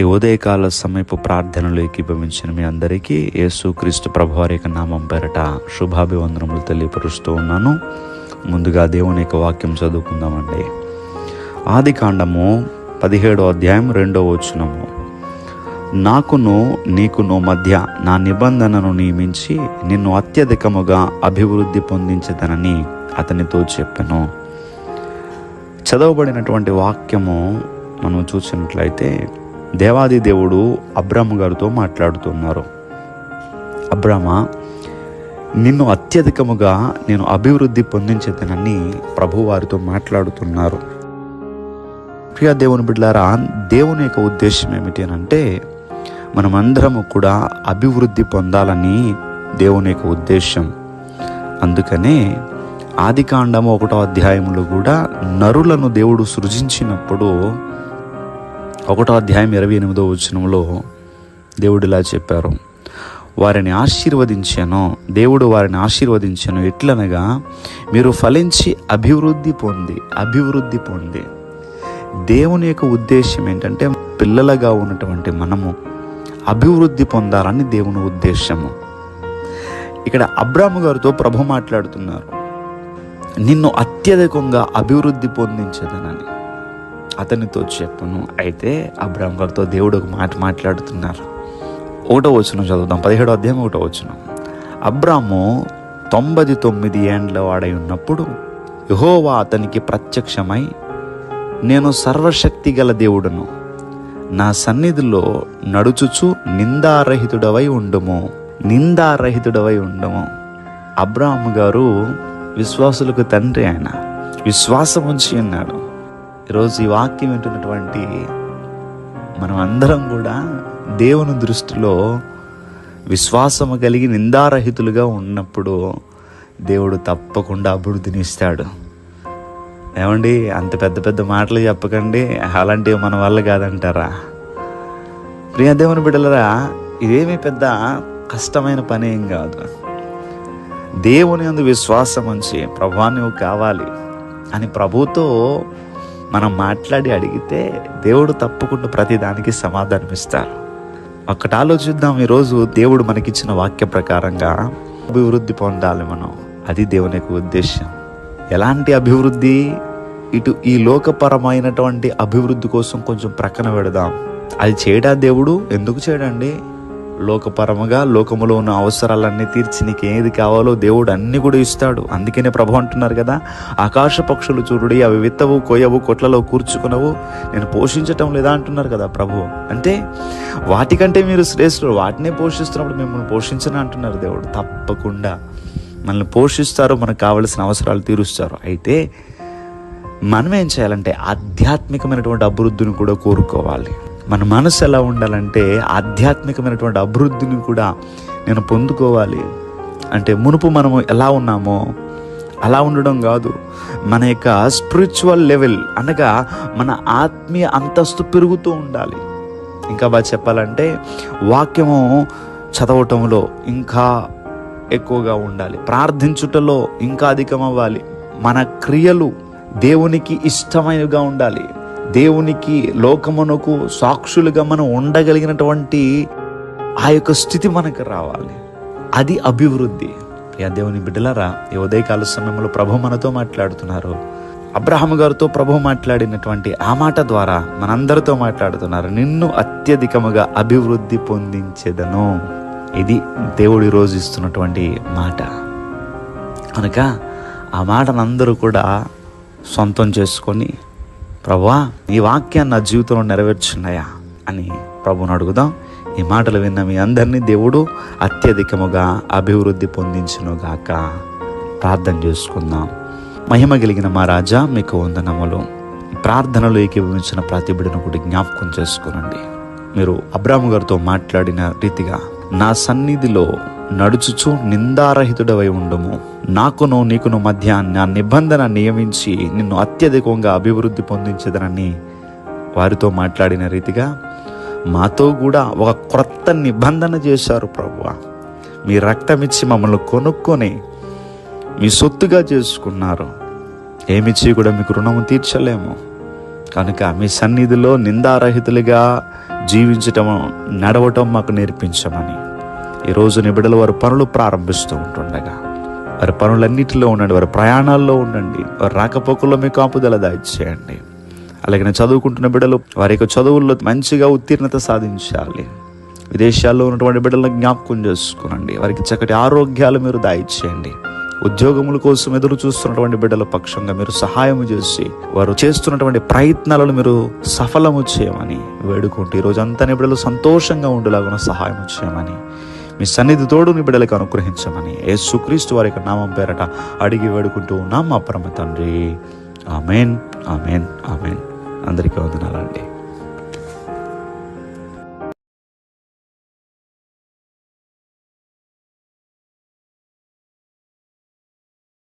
ఈ ఉదయకాల సమయపు ప్రార్థనలు ఏకీభవించిన మీ అందరికీ యేసుక్రీస్తు ప్రభువారి యొక్క నామం పేరట శుభాభివందనములు తెలియపరుస్తూ ఉన్నాను. ముందుగా దేవుని యొక్క వాక్యం చదువుకుందామండి. ఆది కాండము పదిహేడో అధ్యాయం రెండో వచనము. నాకును నీకును మధ్య నా నిబంధనను నియమించి నిన్ను అత్యధికముగా అభివృద్ధి పొందించదనని అతనితో చెప్పాను. చదవబడినటువంటి వాక్యము మనం చూసినట్లయితే దేవాది దేవుడు అబ్రాహ్మ గారితో మాట్లాడుతున్నారు. అబ్రామ నిన్ను అత్యధికముగా నేను అభివృద్ధి పొందించేదనని ప్రభువారితో మాట్లాడుతున్నారు. ప్రియ దేవుని బిడ్డారా దేవుని యొక్క ఉద్దేశం ఏమిటి అని అంటే మనమందరము కూడా అభివృద్ధి పొందాలని దేవుని యొక్క ఉద్దేశం. అందుకనే ఆదికాండము ఒకటో అధ్యాయంలో కూడా నరులను దేవుడు సృజించినప్పుడు ఒకటో అధ్యాయం ఇరవై ఎనిమిదో వచనంలో దేవుడు ఇలా చెప్పారు. వారిని ఆశీర్వదించాను దేవుడు వారిని ఆశీర్వదించాను ఎట్లనగా మీరు ఫలించి అభివృద్ధి పొంది అభివృద్ధి పొంది. దేవుని యొక్క ఉద్దేశం ఏంటంటే పిల్లలుగా ఉన్నటువంటి మనము అభివృద్ధి పొందాలని దేవుని ఉద్దేశము. ఇక్కడ అబ్రాహ్మ గారితో ప్రభు మాట్లాడుతున్నారు. నిన్ను అత్యధికంగా అభివృద్ధి పొందించదనని. అతనితో చెప్పును. అయితే అబ్రాహ్మ గారితో దేవుడు ఒక మాట మాట్లాడుతున్నారు. ఒకటో వచ్చిన చదువుదాం. పదిహేడో అధ్యాయం ఒకటో వచ్చిన అబ్రాము తొంభై తొమ్మిది ఏండ్ల వాడై ఉన్నప్పుడు యహోవా అతనికి ప్రత్యక్షమై నేను సర్వశక్తి గల దేవుడును. నా సన్నిధిలో నడుచుచు నిందారహితుడవై ఉండుము. నిందారహితుడవై ఉండము. అబ్రాహం గారు విశ్వాసులకు తండ్రి ఆయన. విశ్వాసం ఉంచి ఉన్నాడు. ఈరోజు ఈ వాక్యం వింటున్నటువంటి మనం అందరం కూడా దేవుని దృష్టిలో విశ్వాసము కలిగి నిందారహితులుగా ఉన్నప్పుడు దేవుడు తప్పకుండా అభివృద్ధిని ఇస్తాడు. ఏమండి? అంత పెద్ద పెద్ద మాటలు చెప్పకండి. అలాంటివి మన వల్ల కాదంటారా? ప్రియ దేవుని బిడ్డలరా ఇదేమీ పెద్ద కష్టమైన పని ఏం కాదు. దేవుని అందు విశ్వాసం ఉంచి ప్రభా నువ్వు కావాలి అని ప్రభుతో మనం మాట్లాడి అడిగితే దేవుడు తప్పకుండా ప్రతిదానికి సమాధానం ఇస్తారు. ఒక్కటి ఆలోచిద్దాం ఈరోజు దేవుడు మనకిచ్చిన వాక్య ప్రకారంగా అభివృద్ధి పొందాలి మనం. అది దేవుని యొక్క ఉద్దేశం ఎలాంటి అభివృద్ధి? ఇటు ఈ లోకపరమైనటువంటి అభివృద్ధి కోసం కొంచెం ప్రక్కన పెడదాం. అది చేయడా దేవుడు? ఎందుకు చేయడండి? లోకపరముగా లోకములో ఉన్న అవసరాలన్నీ తీర్చి నీకు ఏది కావాలో దేవుడు అన్ని కూడా ఇస్తాడు. అందుకనే ప్రభు అంటున్నారు కదా ఆకాశ పక్షులు చూడుడి అవి విత్తవు కొయ్యవు కొట్లలో కూర్చుకునవు. నేను పోషించటం లేదా అంటున్నారు కదా ప్రభు. అంటే వాటికంటే మీరు శ్రేష్ఠుడు వాటినే పోషిస్తున్నప్పుడు మిమ్మల్ని పోషించను అంటున్నారు దేవుడు. తప్పకుండా. మనల్ని పోషిస్తారు మనకు కావలసిన అవసరాలు తీరుస్తారు. అయితే మనం ఏం చేయాలంటే ఆధ్యాత్మికమైనటువంటి అభివృద్ధిని కూడా కోరుకోవాలి. మన మనసు ఎలా ఉండాలంటే ఆధ్యాత్మికమైనటువంటి అభివృద్ధిని కూడా నేను పొందుకోవాలి. అంటే మునుపు మనము ఎలా ఉన్నామో అలా ఉండడం కాదు. మన యొక్క స్పిరిచువల్ లెవెల్ అనగా మన ఆత్మీయ అంతస్తు పెరుగుతూ ఉండాలి. ఇంకా బాగా చెప్పాలంటే వాక్యము చదవటంలో ఇంకా ఎక్కువగా ఉండాలి. ప్రార్థించుటలో ఇంకా అధికం అవ్వాలి మన క్రియలు దేవునికి ఇష్టమైనవిగా ఉండాలి. దేవునికి లోకమునకు సాక్షులుగా మనం ఉండగలిగినటువంటి ఆ యొక్క స్థితి మనకు రావాలి. అది అభివృద్ధి. యా దేవుని బిడ్డలారా ఈ ఉదయకాల సమయంలో ప్రభు మనతో మాట్లాడుతున్నారు. అబ్రహం గారితో ప్రభు మాట్లాడినటువంటి ఆ మాట ద్వారా మనందరితో మాట్లాడుతున్నారు. నిన్ను అత్యధికముగా అభివృద్ధి పొందించేదను. ఇది దేవుడు ఈరోజు ఇస్తున్నటువంటి మాట. కనుక ఆ మాటను అందరూ కూడా సొంతం చేసుకొని ప్రభువా ఈ వాక్యాన్ని నా జీవితంలో నెరవేర్చున్నాయా అని ప్రభుని అడుగుదాం. ఈ మాటలు విన్న మీ అందరినీ దేవుడు అత్యధికముగా అభివృద్ధి పొందించునుగాక ప్రార్థన చేసుకుందాం. మహిమ కలిగిన మా రాజా మీకు వందనములు. ఈ ప్రార్థనలు ఏకీభవించిన ప్రతి బిడ్డను కూడా జ్ఞాపకం చేసుకోనండి. మీరు అబ్రాహ్మ గారితో మాట్లాడిన రీతిగా నా సన్నిధిలో నడుచుచు నిందారహితుడవై ఉండము. నాకును నీకును మధ్య నా నిబంధన నియమించి నిన్ను అత్యధికంగా అభివృద్ధి పొందించదనని వారితో మాట్లాడిన రీతిగా మాతో కూడా ఒక క్రొత్త నిబంధన చేశారు ప్రభు మీ రక్తమిచ్చి మమ్మల్ని కొనుక్కొని మీ సొత్తుగా చేసుకున్నారు. ఏమిచ్చి కూడా మీకు రుణము తీర్చలేము. కనుక మీ సన్నిధిలో నిందారహితులుగా జీవించటం నడవటం మాకు నేర్పించమని. ఈరోజు నిబిడలు వారు వారి పనులు ప్రారంభిస్తూ ఉంటుండగా వారి పనులన్నిటిలో ఉండండి వారి ప్రయాణాల్లో ఉండండి వారి రాకపోకల్లో మీ కాపుదల దాయిచేయండి అలాగే చదువుకుంటున్న బిడ్డలు వారి యొక్క చదువుల్లో మంచిగా ఉత్తీర్ణత సాధించాలి. విదేశాల్లో ఉన్నటువంటి బిడ్డలను జ్ఞాపకం చేసుకునండి వారికి చక్కటి ఆరోగ్యాలు మీరు దాయిచేయండి ఉద్యోగముల కోసం ఎదురు చూస్తున్నటువంటి బిడ్డల పక్షంగా మీరు సహాయం చేసి వారు చేస్తున్నటువంటి ప్రయత్నాలను మీరు సఫలము చేయమని వేడుకుంటూ ఈ అంతా బిడ్డలు సంతోషంగా ఉండేలాగా సహాయం చేయమని మీ సన్నిధి తోడు నీ బిడ్డలకు అనుగ్రహించమని యేసుక్రీస్తు వారి యొక్క నామం పేరట అడిగి వేడుకుంటూ ఉన్నాం మా పరమ తండ్రి. Amen amen amen. అందరికీ వందనాలండి.